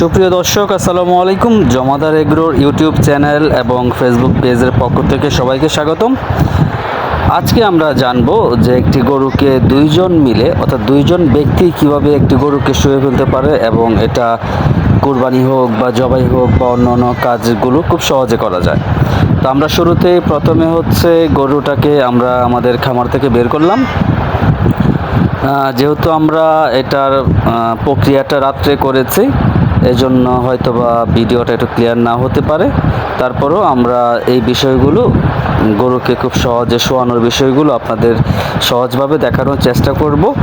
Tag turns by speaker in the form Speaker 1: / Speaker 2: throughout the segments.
Speaker 1: সুপ্রিয় দর্শক, আসসালামু আলাইকুম। জমাদার এগ্রোর ইউটিউব চ্যানেল এবং ফেসবুক পেজের পক্ষ থেকে সবাইকে স্বাগতম। আজকে আমরা জানব যে একটি গরুকে দুইজন মিলে, অর্থাৎ দুইজন ব্যক্তি কীভাবে একটি গরুকে শুয়ে ফেলতে পারে এবং এটা কুরবানি হোক বা জবাই হোক বা অন্য অন্য কাজগুলো খুব সহজে করা যায়। তো আমরা শুরুতেই প্রথমে হচ্ছে গরুটাকে আমরা আমাদের খামার থেকে বের করলাম। যেহেতু আমরা এটার প্রক্রিয়াটা রাত্রে করেছি এজন্য হয়তোবা ভিডিওটা একটু ক্লিয়ার না হতে পারে। তারপরেও আমরা এই বিষয়গুলো গরুকে খুব সহজে শোয়ানোর বিষয়গুলো আপনাদের সহজভাবে দেখানোর চেষ্টা করব।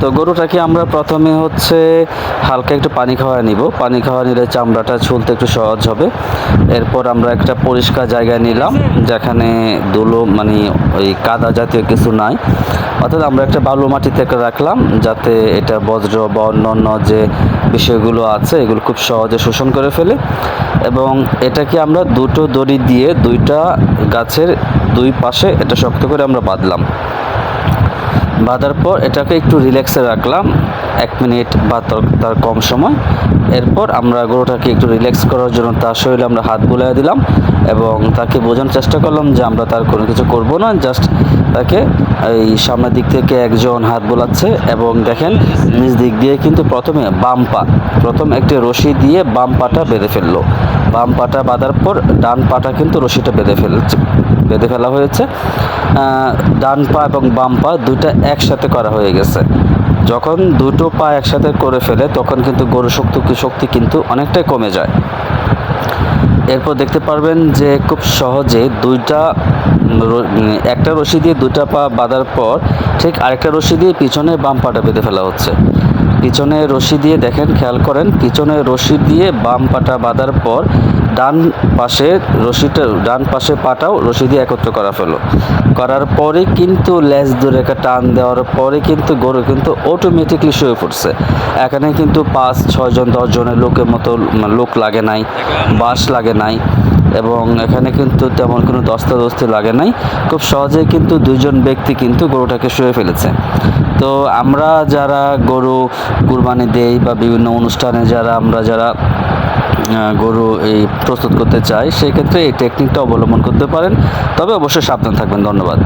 Speaker 1: তো গরুটাকে আমরা প্রথমে হচ্ছে হালকা একটু পানি খাওয়া নিব। পানি খাওয়া নিলে চামড়াটা ছুলতে একটু সহজ হবে। এরপর আমরা একটা পরিষ্কার জায়গায় নিলাম, যেখানে ধুলো মানে ওই কাদা জাতীয় কিছু নাই। অর্থাৎ আমরা একটা বালু মাটিতে রাখলাম, যাতে এটা বজ্র বা অন্যান্য যে বিষয়গুলো আছে, এগুলো খুব সহজে শোষণ করে ফেলে। এবং এটাকে আমরা দুটো দড়ি দিয়ে দুইটা গাছের দুই পাশে এটা শক্ত করে আমরা বাঁধলাম। বাঁধার পর এটাকে একটু রিল্যাক্সে রাখলাম। এক মিনিট বা তার- কম সময়। এরপর আমরা গরুটাকে একটু রিল্যাক্স করার জন্য তার শরীরে আমরা হাত বুলাই দিলাম এবং তাকে বোঝানোর চেষ্টা করলাম যে আমরা তার কোনো কিছু করব না জাস্ট তাকে এই সামনের দিক থেকে একজন হাত বোলাচ্ছে এবং দেখেন নিজ দিক দিয়ে কিন্তু প্রথমে বাম পা, প্রথম একটি রশি দিয়ে বাম পাটা বেঁধে ফেলল। বাম পাটা বাঁধার পর ডান পাটা কিন্তু রশিটা বেঁধে ফেলছে, বেঁধে ফেলা হয়েছে। ডান পা এবং বাম পা দুইটা একসাথে করা হয়ে গেছে। যখন দুটো পা একসাথে করে ফেলে, তখন কিন্তু গরু শক্তি শক্তি কিন্তু অনেকটাই কমে যায়। এরপর দেখতে পারবেন যে খুব সহজে দুইটা একটা রশি দিয়ে দুটা পা বাঁধার পর ঠিক আরেকটা রশি দিয়ে পিছনে বাম পাটা বেঁধে ফেলা হচ্ছে। পিছনে রশি দিয়ে দেখেন, খেয়াল করেন, পিছনে রশি দিয়ে বাম পাটা বাঁধার পর ডান পাশে রশিটা, ডান পাশে পাটাও রশি দিয়ে একত্র করা ফেলো করার পরে কিন্তু লেজ দূরে একটা টান দেওয়ার পরে কিন্তু গরু কিন্তু অটোমেটিকলি শুয়ে পড়ছে। এখানে কিন্তু পাঁচ, ছয়জন, দশজনের লোকের মতো লোক লাগে নাই, বাস লাগে নাই। এবং এখানে কিন্তু তেমন কোনো দস্তা দস্তি লাগে নাই। খুব সহজে কিন্তু দুজন ব্যক্তি কিন্তু গরুটাকে শুয়ে ফেলেছে। তো আমরা যারা গরু কুরবানি দেই বা বিভিন্ন অনুষ্ঠানে যারা আমরা যারা গরু এই প্রস্তুত করতে চাই সেক্ষেত্রে এই টেকনিকটা অবলম্বন করতে পারেন। তবে অবশ্যই সাবধান থাকবেন। ধন্যবাদ।